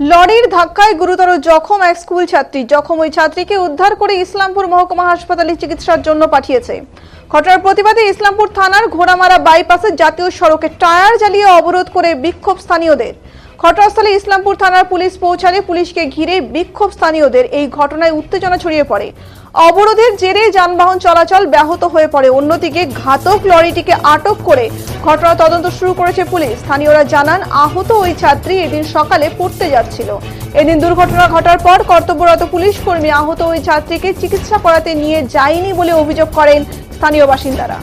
লরির ধাক্কায় গুরুতর জখম এক স্কুল ছাত্রী। জখম ওই ছাত্রীকে উদ্ধার করে ইসলামপুর মহকুমা হাসপাতালে চিকিৎসার জন্য পাঠিয়েছে। ঘটনার প্রতিবাদে ইসলামপুর থানার ঘোড়ামারা বাইপাসের জাতীয় সড়কে টায়ার জ্বালিয়ে অবরোধ করে বিক্ষোভ স্থানীয়দের। ঘটনাস্থলে ইসলামপুর থানার পুলিশ পৌঁছালে পুলিশকে ঘিরে বিক্ষোভ স্থানীয়দের। এই ঘটনায় উত্তেজনা ছড়িয়ে পড়ে। অবরোধের জেরে যানবাহন চলাচল ব্যাহত হয়ে পড়ে। অন্যদিকে ঘাতক লরিটিকে আটক করে ঘটনা তদন্ত শুরু করেছে পুলিশ। স্থানীয়রা জানান, আহত ওই ছাত্রী এদিন সকালে পড়তে যাচ্ছিল। এদিন দুর্ঘটনা ঘটার পর কর্তব্যরত পুলিশ কর্মী আহত ওই ছাত্রীকে চিকিৎসা করাতে নিয়ে যায়নি বলে অভিযোগ করেন স্থানীয় বাসিন্দারা।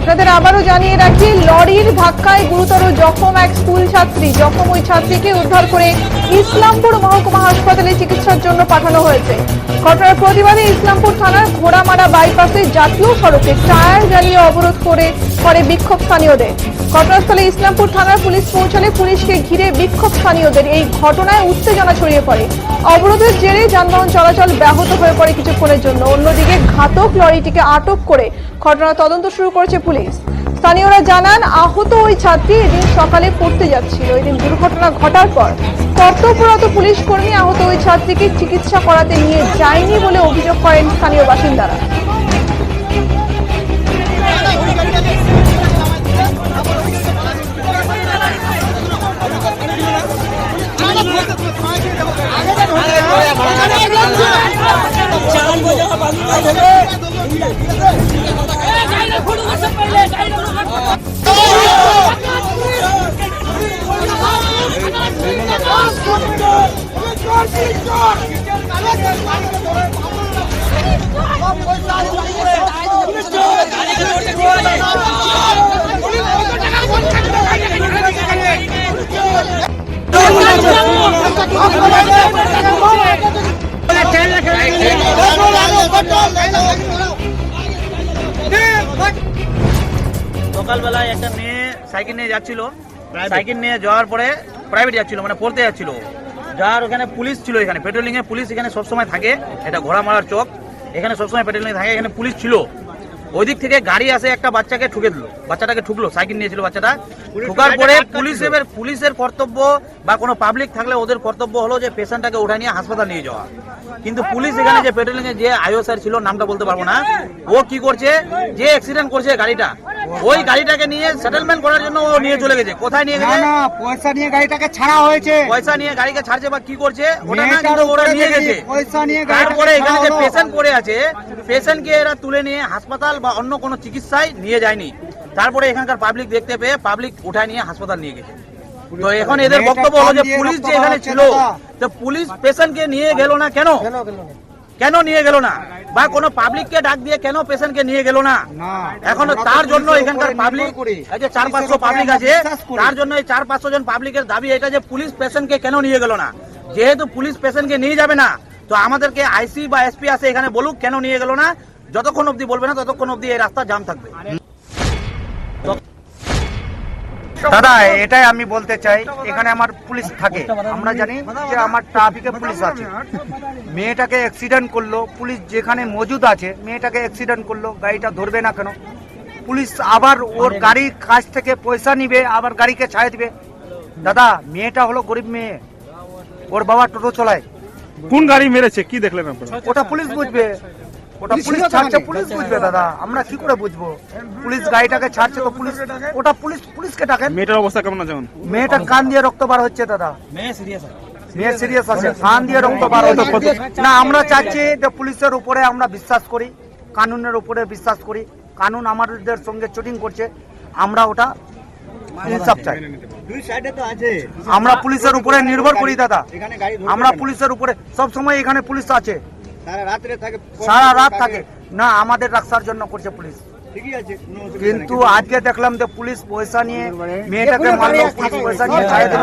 আপনাদের আবারও জানিয়ে রাখি, লরির ধাক্কায় গুরুতর জখম এক স্কুল ছাত্রী। জখম ওই ছাত্রীকে উদ্ধার করে ইসলামপুর মহকুমা হাসপাতালে চিকিৎসার জন্য পাঠানো হয়েছে। ঘটনার প্রতিবাদে ইসলামপুর থানার ঘোড়ামারা বাইপাসে জাতীয় সড়কে টায়ার জ্বালিয়ে অবরোধ করে করে বিক্ষোভ স্থানীয়দের। ঘটনাস্থলে ইসলামপুর থানার পুলিশ পৌঁছালে পুলিশকে ঘিরে বিক্ষোভ স্থানীয়দের। এই ঘটনায় উত্তেজনা ছড়িয়ে পড়ে। অবরোধের জেরে যানবাহন চলাচল ব্যাহত হয়ে পড়ে কিছুক্ষণের জন্য। অন্যদিকে ঘাতক লরিটিকে আটক করে ঘটনা তদন্ত শুরু করেছে পুলিশ। স্থানীয়রা জানান, আহত ওই ছাত্রী এদিন সকালে পড়তে যাচ্ছিল। এদিন দুর্ঘটনা ঘটার পর কর্তব্যরত পুলিশ কর্মী আহত ওই ছাত্রীকে চিকিৎসা করাতে নিয়ে যায়নি বলে অভিযোগ করেন স্থানীয় বাসিন্দারা। চালান বোঝা বান্ধব সকালবেলায় একটা মেয়ে সাইকেল নিয়ে যাচ্ছিল। সাইকেল নিয়ে যাওয়ার পরে প্রাইভেট যাচ্ছিল মানে পড়তে যাচ্ছিল। যার ওখানে পুলিশ ছিল এখানে। পেট্রোলিং এ পুলিশ এখানে সবসময় থাকে এটা ঘোড়া মারার চক। এখানে সবসময় পেট্রোলিং থাকে এখানে পুলিশ ছিল। ওই দিক থেকে গাড়ি আসে একটা বাচ্চাকে ঠুকে দিল। বাচ্চাটাকে ঠুকলো সাইকেল নিয়েছিল বাচ্চাটা। ঠুকার পরে পুলিশের পুলিশের কর্তব্য বা কোনো পাবলিক থাকলে ওদের কর্তব্য হলো যে পেশেন্টটাকে উঠা নিয়ে হাসপাতাল নিয়ে যাওয়া। কিন্তু পুলিশ এখানে যে পেট্রোলিং এ যে আইও স্যার ছিল নামটা বলতে পারব না। ও কি করছে? যে অ্যাক্সিডেন্ট করছে গাড়িটা ওই গাড়িটাকে নিয়ে সেটেলমেন্ট করার জন্য ও নিয়ে চলে গেছে। কোথায় নিয়ে গেছে? না পয়সা নিয়ে গাড়িটাকে ছাড়া হয়েছে। পয়সা নিয়ে গাড়িকে ছাড়ছে বা কি করছে? ওটা না কিন্তু ওরা নিয়ে গেছে। পয়সা নিয়ে গাড়িটাকে তারপরে এখানে যে পেশেন্ট পড়ে আছে পেশেন্টকে এরা তুলে নিয়ে হাসপাতাল বা অন্য কোনো চিকিৎসায় নিয়ে যায়নি। তারপরে এখানকার পাবলিক দেখতে পেয়ে পাবলিক উঠায় নিয়ে হাসপাতাল নিয়ে গেছে। তো এখন এদের বক্তব্য হলো যে পুলিশ যে এখানে ছিল তো পুলিশ পেশেন্টকে নিয়ে গেল না কেন? কেন নিয়ে গেল না? বা কোনো পাবলিককে ডাক দিয়ে কেন পেশেন্টকে নিয়ে গেল না? এখন তার জন্য এখানকার পাবলিক এই যে চার পাঁচশো পাবলিক আছে তার জন্য এই চার পাঁচশো জন পাবলিকের দাবি এটা যে পুলিশ পেশেন্টকে কেন নিয়ে গেল না? যেহেতু পুলিশ পেশেন্টকে নিয়ে যাবে না তো আমাদেরকে আইসি বা এসপি আসে এখানে বলুক কেন নিয়ে গেল না যতক্ষণ অবধি বলবে না ততক্ষণ অবধি এই রাস্তা জাম থাকবে। দাদা এটাই আমি বলতে চাই এখানে আমার পুলিশ থাকে। আমরা জানি যে আমার ট্রাফিকে পুলিশ আছে। মেয়েটাকে অ্যাক্সিডেন্ট করল পুলিশ যেখানে মজুদ আছে মেয়েটাকে অ্যাক্সিডেন্ট করল গাড়িটা ধরবে না কেন? পুলিশ আবার ওর গাড়ির কাছ থেকে পয়সা নিবে আবার গাড়িকে ছাড়ে দিবে। দাদা মেয়েটা হলো গরিব মেয়ে। ওর বাবা টোটো চলায়। কোন গাড়ি মেরেছে? কি দেখলেন ওটা পুলিশ বুঝবে। ওটা পুলিশ ছাড়ছে পুলিশ বুঝবে দাদা। আমরা কি করে বুঝব? পুলিশ গাড়িটাকে ছাড়ছে তো পুলিশ ওটা পুলিশ পুলিশকে ডাকেন। মেয়েটার অবস্থা কেমন আছে কান দিয়ে রক্ত বার হচ্ছে দাদা। মেয়ে সিরিয়াস মেয়ে সিরিয়াস আছে কান দিয়ে রক্ত বার হচ্ছে। না আমরা চাচ্ছি যে পুলিশের উপরে আমরা বিশ্বাস করি কানুনের উপরে বিশ্বাস করি। কানুন আমাদের সঙ্গে চুটিং করছে আমরা ওটা ইনসাফ চাই। দুই সাইডে তো আছে। আমরা পুলিশের উপরে নির্ভর করি দাদা। আমরা পুলিশের উপরে সব সময় এখানে পুলিশ আছে। সারা রাত্রে থাকে সারা রাত থাকে না আমাদের রাখার জন্য করছে পুলিশ। কিন্তু আজকে দেখলাম যে পুলিশ পয়সা নিয়ে মেয়েটাকে মারলো পুলিশ পয়সা নিয়ে ছাড়ে দিল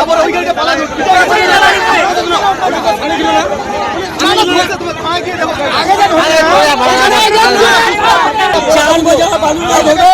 আবার ওই গাড়িটা পালা দিল আগে যারা বালু না দেবে